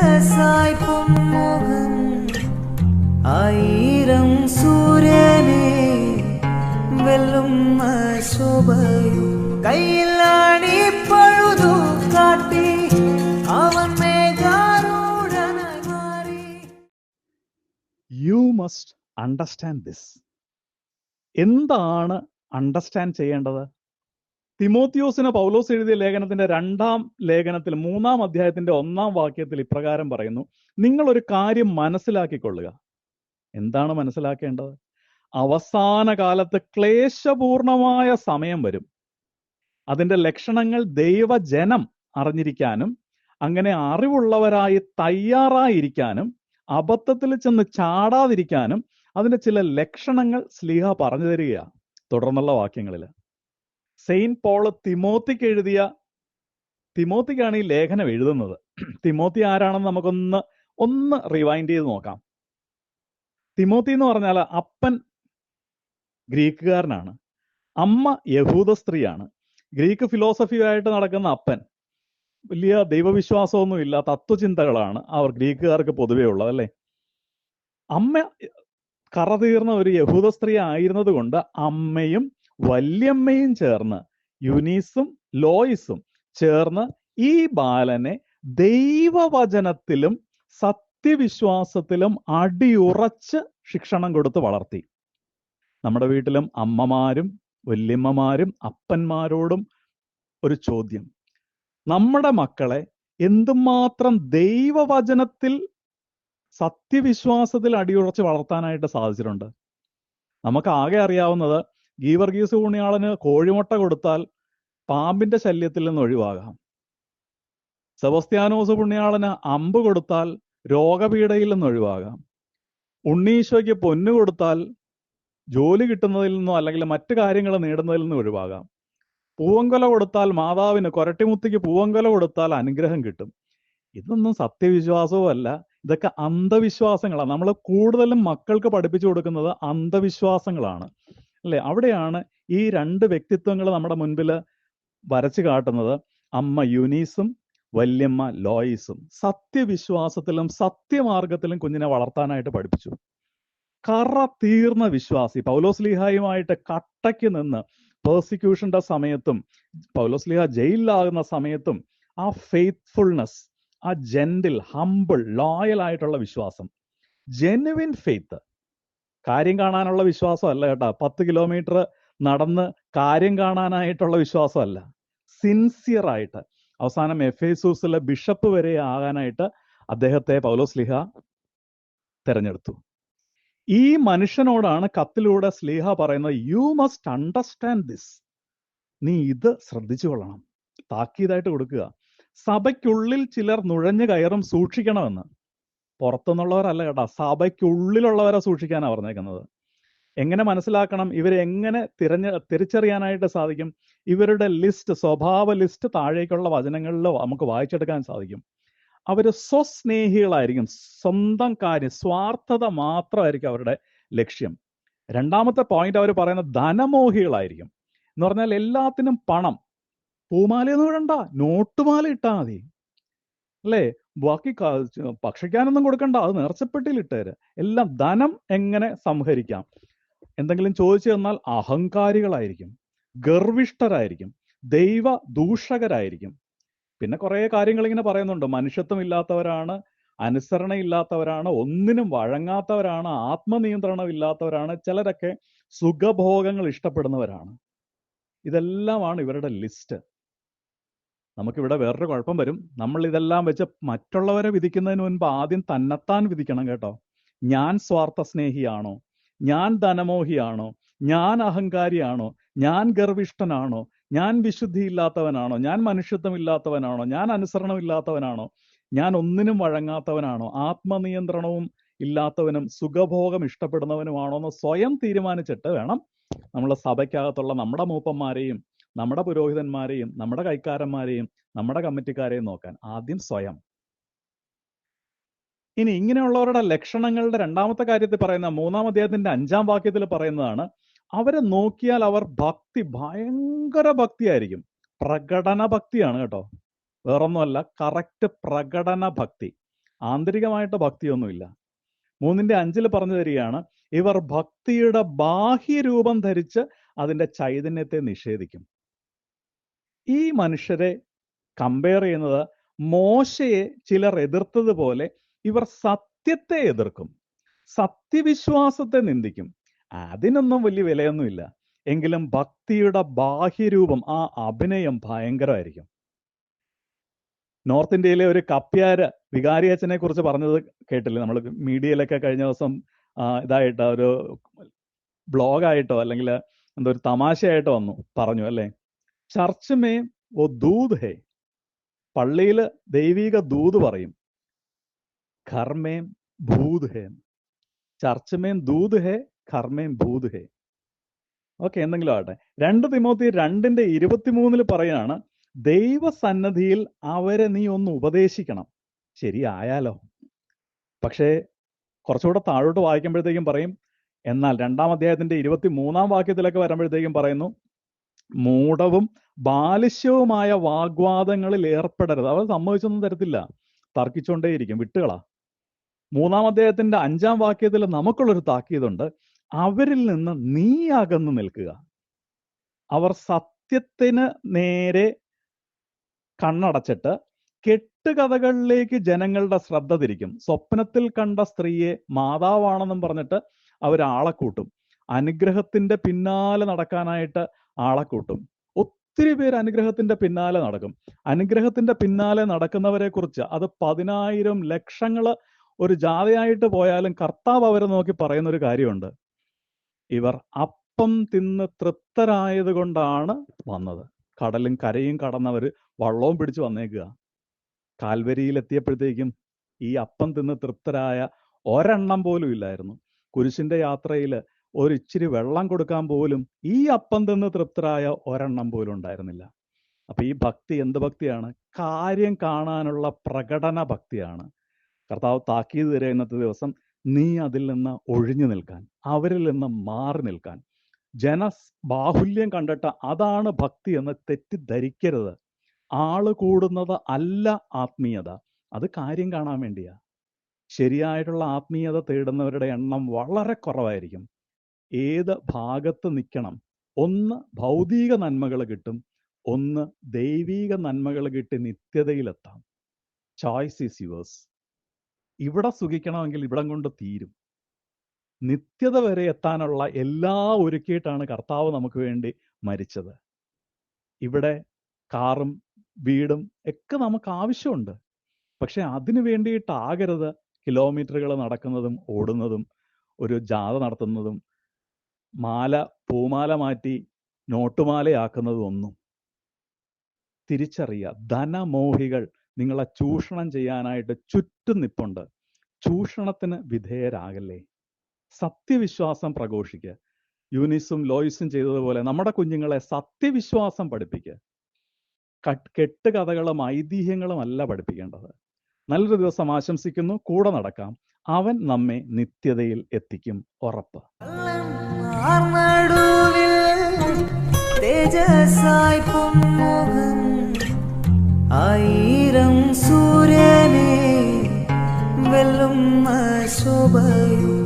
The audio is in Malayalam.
തേജസായി മുഖം ആയിരം സൂര്യനെ വെല്ലുന്ന ശോഭയും കയ്യിലാണി പഴുതു കാട്ടി അവൻ മേഘാരൂഢനായി യു മസ്റ്റ് അണ്ടർസ്റ്റാൻഡ് ദിസ് എന്താണ് അണ്ടർസ്റ്റാൻഡ് ചെയ്യേണ്ടത്? തിമോത്തിയോസിന് പൗലോസ് എഴുതിയ ലേഖനത്തിന്റെ രണ്ടാം ലേഖനത്തിൽ മൂന്നാം അധ്യായത്തിന്റെ ഒന്നാം വാക്യത്തിൽ ഇപ്രകാരം പറയുന്നു നിങ്ങൾ ഒരു കാര്യം മനസ്സിലാക്കിക്കൊള്ളുക. എന്താണ് മനസ്സിലാക്കേണ്ടത്? അവസാന കാലത്ത് ക്ലേശപൂർണമായ സമയം വരും. അതിന്റെ ലക്ഷണങ്ങൾ ദൈവജനം അറിഞ്ഞിരിക്കാനും അങ്ങനെ അറിവുള്ളവരായി തയ്യാറായിരിക്കാനും അബദ്ധത്തിൽ ചെന്ന് ചാടാതിരിക്കാനും അതിന്റെ ചില ലക്ഷണങ്ങൾ സ്ലീഹ പറഞ്ഞു തരികയാണ് തുടർന്നുള്ള വാക്യങ്ങളിൽ സെയിന്റ് പോൾ തിമോത്തിക്ക് എഴുതിയ തിമോത്തിക്കാണ് ഈ ലേഖനം എഴുതുന്നത്. തിമോത്തി ആരാണെന്ന് നമുക്കൊന്ന് ഒന്ന് റിവൈൻഡ് ചെയ്ത് നോക്കാം. തിമോത്തി എന്ന് പറഞ്ഞാൽ അപ്പൻ ഗ്രീക്കുകാരനാണ്. അമ്മ യഹൂദ സ്ത്രീയാണ്. ഗ്രീക്ക് ഫിലോസഫിയായിട്ട് നടക്കുന്ന അപ്പൻ. വലിയ ദൈവവിശ്വാസമൊന്നുമില്ല തത്വചിന്തകളാണ് അവർ ഗ്രീക്കുകാർക്ക് പൊതുവേ ഉള്ളത് അല്ലേ? അമ്മ കറ തീർന്ന ഒരു യഹൂദ സ്ത്രീ ആയിരുന്നത് കൊണ്ട് അമ്മയും വല്യമ്മയും ചേർന്ന് യുനീസും ലോയിസും ചേർന്ന് ഈ ബാലനെ ദൈവവചനത്തിലും സത്യവിശ്വാസത്തിലും അടിയുറച്ച് ശിക്ഷണം കൊടുത്ത് വളർത്തി. നമ്മുടെ വീട്ടിലും അമ്മമാരും വല്യമ്മമാരും അപ്പന്മാരോടും ഒരു ചോദ്യം. നമ്മുടെ മക്കളെ എന്തുമാത്രം ദൈവവചനത്തിൽ സത്യവിശ്വാസത്തിൽ അടിയുറച്ച് വളർത്താനായിട്ട് സാധിച്ചിട്ടുണ്ട്? നമുക്ക് ആകെ അറിയാവുന്നത് ഗീവർഗീസ് ഊണിയാളന് കോഴിമുട്ട കൊടുത്താൽ പാമ്പിന്റെ ശല്യത്തിൽ നിന്ന് ഒഴിവാകാം. സെബസ്ത്യാനോസ് പുണ്യാളന് അമ്പ് കൊടുത്താൽ രോഗപീഠയിൽ നിന്ന് ഒഴിവാകാം. ഉണ്ണീശോയ്ക്ക് പൊന്നു കൊടുത്താൽ ജോലി കിട്ടുന്നതിൽ നിന്നോ അല്ലെങ്കിൽ മറ്റു കാര്യങ്ങൾ നേടുന്നതിൽ നിന്നോ ഒഴിവാകാം. പൂവങ്കൊല കൊടുത്താൽ മാതാവിന് കൊരട്ടിമുത്തിക്ക് പൂവങ്കൊല കൊടുത്താൽ അനുഗ്രഹം കിട്ടും. ഇതൊന്നും സത്യവിശ്വാസവും അല്ല. ഇതൊക്കെ അന്ധവിശ്വാസങ്ങളാണ് നമ്മൾ കൂടുതലും മക്കൾക്ക് പഠിപ്പിച്ചു കൊടുക്കുന്നത് അന്ധവിശ്വാസങ്ങളാണ്. അല്ലെ? അവിടെയാണ് ഈ രണ്ട് വ്യക്തിത്വങ്ങൾ നമ്മുടെ മുൻപിൽ വരച്ചു കാട്ടുന്നത്. അമ്മ യുനീസും വല്യമ്മ ലോയിസും. സത്യവിശ്വാസത്തിലും സത്യമാർഗത്തിലും കുഞ്ഞിനെ വളർത്താനായിട്ട് പഠിപ്പിച്ചു. കറ തീർന്ന വിശ്വാസി. പൗലോസ്ലിഹായുമായിട്ട് കട്ടയ്ക്ക് നിന്ന് പേഴ്സിക്യൂഷന്റെ സമയത്തും പൗലോസ്ലിഹ ജയിലിലാകുന്ന സമയത്തും ആ ഫെയ്ത്ത്ഫുൾനെസ് ആ ജെന്റിൽ ഹംബിൾ ലോയൽ ആയിട്ടുള്ള വിശ്വാസം. ജെനുവിൻ ഫെയ്ത്ത് കാര്യം കാണാനുള്ള വിശ്വാസമല്ല കേട്ടോ. പത്ത് കിലോമീറ്റർ നടന്ന് കാര്യം കാണാനായിട്ടുള്ള വിശ്വാസമല്ല. സിൻസിയർ ആയിട്ട് അവസാനം എഫ് എസൂസിലെ ബിഷപ്പ് വരെ ആകാനായിട്ട് അദ്ദേഹത്തെ പൗലോസ് സ്ലിഹ തെരഞ്ഞെടുത്തു. ഈ മനുഷ്യനോടാണ് കത്തിലൂടെ സ്ലീഹ പറയുന്നത് യു മസ്റ്റ് അണ്ടർസ്റ്റാൻഡ് ദിസ് നീ ഇത് ശ്രദ്ധിച്ചു കൊള്ളണം. താക്കീതായിട്ട് കൊടുക്കുക. സഭയ്ക്കുള്ളിൽ ചിലർ നുഴഞ്ഞു കയറും സൂക്ഷിക്കണമെന്ന്. പുറത്തുനിന്നുള്ളവരല്ല കേട്ടോ. സഭയ്ക്കുള്ളിലുള്ളവരെ സൂക്ഷിക്കാനാണ് പറഞ്ഞേക്കുന്നത്. എങ്ങനെ മനസ്സിലാക്കണം? ഇവരെ എങ്ങനെ തിരഞ്ഞ തിരിച്ചറിയാനായിട്ട് സാധിക്കും? ഇവരുടെ ലിസ്റ്റ് സ്വഭാവ ലിസ്റ്റ് താഴേക്കുള്ള വചനങ്ങളിൽ നമുക്ക് വായിച്ചെടുക്കാൻ സാധിക്കും. അവർ സ്വസ്നേഹികളായിരിക്കും. സ്വന്തം കാര്യം സ്വാർത്ഥത മാത്രമായിരിക്കും അവരുടെ ലക്ഷ്യം. രണ്ടാമത്തെ പോയിന്റ് അവർ പറയുന്ന ധനമോഹികളായിരിക്കും. എന്ന് പറഞ്ഞാൽ എല്ലാത്തിനും പണം. പൂമാലയൊന്നും ഇടണ്ട. നോട്ടുമാല ഇട്ടാൽ മതി. അല്ലേ? ബാക്കി ഭക്ഷിക്കാനൊന്നും കൊടുക്കണ്ട. അത് നേർച്ചപ്പെട്ടിയിൽ ഇട്ടേര് എല്ലാം ധനം എങ്ങനെ സംഹരിക്കാം? എന്തെങ്കിലും ചോദിച്ചു തന്നാൽ അഹങ്കാരികളായിരിക്കും ഗർവിഷ്ഠരായിരിക്കും ദൈവ ദൂഷകരായിരിക്കും പിന്നെ കുറെ കാര്യങ്ങൾ ഇങ്ങനെ പറയുന്നുണ്ട്. മനുഷ്യത്വം ഇല്ലാത്തവരാണ് അനുസരണ ഇല്ലാത്തവരാണ് ഒന്നിനും വഴങ്ങാത്തവരാണ് ആത്മനിയന്ത്രണം ഇല്ലാത്തവരാണ് ചിലരൊക്കെ സുഖഭോഗങ്ങൾ ഇഷ്ടപ്പെടുന്നവരാണ്. ഇതെല്ലാമാണ് ഇവരുടെ ലിസ്റ്റ്. നമുക്കിവിടെ വേറൊരു കുഴപ്പം വരും. നമ്മൾ ഇതെല്ലാം വെച്ച് മറ്റുള്ളവരെ വിധിക്കുന്നതിന് മുൻപ് ആദ്യം തന്നെത്താൻ വിധിക്കണം കേട്ടോ. ഞാൻ സ്വാർത്ഥ സ്നേഹിയാണോ ഞാൻ ധനമോഹിയാണോ? ഞാൻ അഹങ്കാരിയാണോ? ഞാൻ ഗർവിഷ്ഠനാണോ? ഞാൻ വിശുദ്ധിയില്ലാത്തവനാണോ? ഞാൻ മനുഷ്യത്വം ഇല്ലാത്തവനാണോ ഞാൻ അനുസരണമില്ലാത്തവനാണോ? ഞാൻ ഒന്നിനും വഴങ്ങാത്തവനാണോ? ആത്മനിയന്ത്രണവും ഇല്ലാത്തവനും സുഖഭോഗം ഇഷ്ടപ്പെടുന്നവനുമാണോ എന്ന് സ്വയം തീരുമാനിച്ചിട്ട് വേണം നമ്മളെ സഭയ്ക്കകത്തുള്ള നമ്മുടെ മൂപ്പന്മാരെയും നമ്മുടെ പുരോഹിതന്മാരെയും നമ്മുടെ കൈക്കാരന്മാരെയും നമ്മുടെ കമ്മിറ്റിക്കാരെയും നോക്കാൻ ആദ്യം സ്വയം. ഇനി ഇങ്ങനെയുള്ളവരുടെ ലക്ഷണങ്ങളുടെ രണ്ടാമത്തെ കാര്യത്തിൽ പറയുന്ന മൂന്നാം അദ്ദേഹത്തിന്റെ അഞ്ചാം വാക്യത്തിൽ പറയുന്നതാണ് അവരെ നോക്കിയാൽ അവർ ഭക്തി ഭയങ്കര ഭക്തിയായിരിക്കും. പ്രകടന ഭക്തിയാണ് കേട്ടോ. വേറൊന്നുമല്ല കറക്റ്റ് പ്രകടന ഭക്തി. ആന്തരികമായിട്ട് ഭക്തിയൊന്നുമില്ല. മൂന്നിന്റെ അഞ്ചിൽ പറഞ്ഞു തരികയാണ് ഇവർ ഭക്തിയുടെ ബാഹ്യരൂപം ധരിച്ച് അതിന്റെ ചൈതന്യത്തെ നിഷേധിക്കും. ഈ മനുഷ്യരെ കമ്പയർ ചെയ്യുന്നത് മോശയെ ചിലർ എതിർത്തതുപോലെ ഇവർ സത്യത്തെ എതിർക്കും. സത്യവിശ്വാസത്തെ നിന്ദിക്കും. അതിനൊന്നും വലിയ വിലയൊന്നുമില്ല. എങ്കിലും ഭക്തിയുടെ ബാഹ്യരൂപം ആ അഭിനയം ഭയങ്കരമായിരിക്കും. നോർത്ത് ഇന്ത്യയിലെ ഒരു കപ്പ്യാര് വികാരിയച്ഛനെ കുറിച്ച് പറഞ്ഞത് കേട്ടില്ലേ? നമ്മൾ മീഡിയയിലൊക്കെ കഴിഞ്ഞ ദിവസം ഇതായിട്ട് ഒരു ബ്ലോഗായിട്ടോ അല്ലെങ്കിൽ എന്തോ ഒരു തമാശയായിട്ടോ വന്നു പറഞ്ഞു അല്ലേ? ചർച്ച് മേ ഓ ദൂത് ഹേ. പള്ളിയിൽ ദൈവിക ദൂത് പറയും. ഘർമേം ഭൂത് ഹേ. ചർച്ച് മേം ദൂത് ഹേ ഘർമേം ഭൂത് ഹേ. ഓക്കെ എന്തെങ്കിലും ആകട്ടെ. രണ്ട് തിമോത്തി രണ്ടിന്റെ ഇരുപത്തിമൂന്നിൽ പറയാണ് ദൈവസന്നദ്ധിയിൽ അവരെ നീ ഒന്ന് ഉപദേശിക്കണം. ശരിയായാലോ? പക്ഷേ കുറച്ചുകൂടെ താഴോട്ട് വായിക്കുമ്പോഴത്തേക്കും പറയും എന്നാൽ രണ്ടാം അധ്യായത്തിന്റെ ഇരുപത്തി മൂന്നാം വാക്യത്തിലൊക്കെ വരുമ്പോഴത്തേക്കും പറയുന്നു മൂഢവും ബാലിശ്യവുമായ വാഗ്വാദങ്ങളിൽ ഏർപ്പെടരുത്. അവർ സമ്മതിച്ചൊന്നും തരത്തില്ല. തർക്കിച്ചുകൊണ്ടേയിരിക്കും വിട്ടുകളാ. മൂന്നാം അദ്ദേഹത്തിന്റെ അഞ്ചാം വാക്യത്തിൽ നമുക്കുള്ളൊരു താക്കീതുണ്ട്. അവരിൽ നിന്ന് നീ അകന്നു നിൽക്കുക. അവർ സത്യത്തിന് നേരെ കണ്ണടച്ചിട്ട് കെട്ടുകഥകളിലേക്ക് ജനങ്ങളുടെ ശ്രദ്ധ തിരിക്കും. സ്വപ്നത്തിൽ കണ്ട സ്ത്രീയെ മാതാവാണെന്നും പറഞ്ഞിട്ട് അവരാളെ കൂട്ടും. അനുഗ്രഹത്തിന്റെ പിന്നാലെ നടക്കാനായിട്ട് ആളെ കൂട്ടും. ഒത്തിരി പേര് അനുഗ്രഹത്തിന്റെ പിന്നാലെ നടക്കും. അനുഗ്രഹത്തിന്റെ പിന്നാലെ നടക്കുന്നവരെ കുറിച്ച് അത് പതിനായിരം ലക്ഷങ്ങൾ ഒരു ജാഥയായിട്ട് പോയാലും കർത്താവ് അവരെ നോക്കി പറയുന്ന ഒരു കാര്യമുണ്ട്. ഇവർ അപ്പം തിന്ന് തൃപ്തരായത് കൊണ്ടാണ് വന്നത്. കടലും കരയും കടന്നവർ വള്ളവും പിടിച്ചു വന്നേക്കുക. കാൽവരിയിൽ എത്തിയപ്പോഴത്തേക്കും ഈ അപ്പം തിന്ന് തൃപ്തരായ ഒരെണ്ണം പോലും ഇല്ലായിരുന്നു. കുരിശിന്റെ യാത്രയിൽ ഒരു ഇച്ചിരി വെള്ളം കൊടുക്കാൻ പോലും ഈ അപ്പം തിന്ന് തൃപ്തരായ ഒരെണ്ണം പോലും ഉണ്ടായിരുന്നില്ല. അപ്പൊ ഈ ഭക്തി എന്ത് ഭക്തിയാണ്? കാര്യം കാണാനുള്ള പ്രകടന ഭക്തിയാണ്. കർത്താവ് താക്കീത് തരിക ഇന്നത്തെ ദിവസം നീ അതിൽ നിന്ന് ഒഴിഞ്ഞു നിൽക്കാൻ അവരിൽ നിന്ന് മാറി നിൽക്കാൻ. ജന ബാഹുല്യം കണ്ടിട്ട് അതാണ് ഭക്തി എന്ന് തെറ്റിദ്ധരിക്കരുത്. ആൾ കൂടുന്നത് അല്ല ആത്മീയത. അത് കാര്യം കാണാൻ വേണ്ടിയാ. ശരിയായിട്ടുള്ള ആത്മീയത തേടുന്നവരുടെ എണ്ണം വളരെ കുറവായിരിക്കും. ഏത് ഭാഗത്ത് നിൽക്കണം ഒന്ന് ഭൗതിക നന്മകൾ കിട്ടും ഒന്ന് ദൈവീക നന്മകൾ കിട്ടി നിത്യതയിലെത്താം. ചോയ്സ് ഈസ് യുവേഴ്സ് ഇവിടെ സുഖിക്കണമെങ്കിൽ ഇവിടം കൊണ്ട് തീരും. നിത്യത വരെ എത്താനുള്ള എല്ലാ ഒരുക്കിയിട്ടാണ് കർത്താവ് നമുക്ക് വേണ്ടി മരിച്ചത്. ഇവിടെ കാറും വീടും ഒക്കെ നമുക്ക് ആവശ്യമുണ്ട്. പക്ഷെ അതിനു വേണ്ടിയിട്ടാകരുത്. കിലോമീറ്ററുകൾ നടക്കുന്നതും ഓടുന്നതും ഒരു ജാഥ നടത്തുന്നതും മാല പൂമാല മാറ്റി നോട്ടുമാലയാക്കുന്നതൊന്നും തിരിച്ചറിയുക ധനമോഹികൾ നിങ്ങളെ ചൂഷണം ചെയ്യാനായിട്ട് ചുറ്റും നിപ്പുണ്ട്. ചൂഷണത്തിന് വിധേയരാകല്ലേ? സത്യവിശ്വാസം പ്രഘോഷിക്കുക യൂനിസും ലോയിസും ചെയ്തതുപോലെ നമ്മുടെ കുഞ്ഞുങ്ങളെ സത്യവിശ്വാസം പഠിപ്പിക്കുക കട്ട് കെട്ടുകഥകളും ഐതിഹ്യങ്ങളും അല്ല പഠിപ്പിക്കേണ്ടത്. നല്ലൊരു ദിവസം ആശംസിക്കുന്നു. കൂടെ നടക്കാം. അവൻ നമ്മെ നിത്യതയിൽ എത്തിക്കും. ഉറപ്പ്. നടുവിൽ തേജസായി പൊന്മുഖം ആയിരം സൂര്യനെ വെല്ലുന്ന ശോഭയും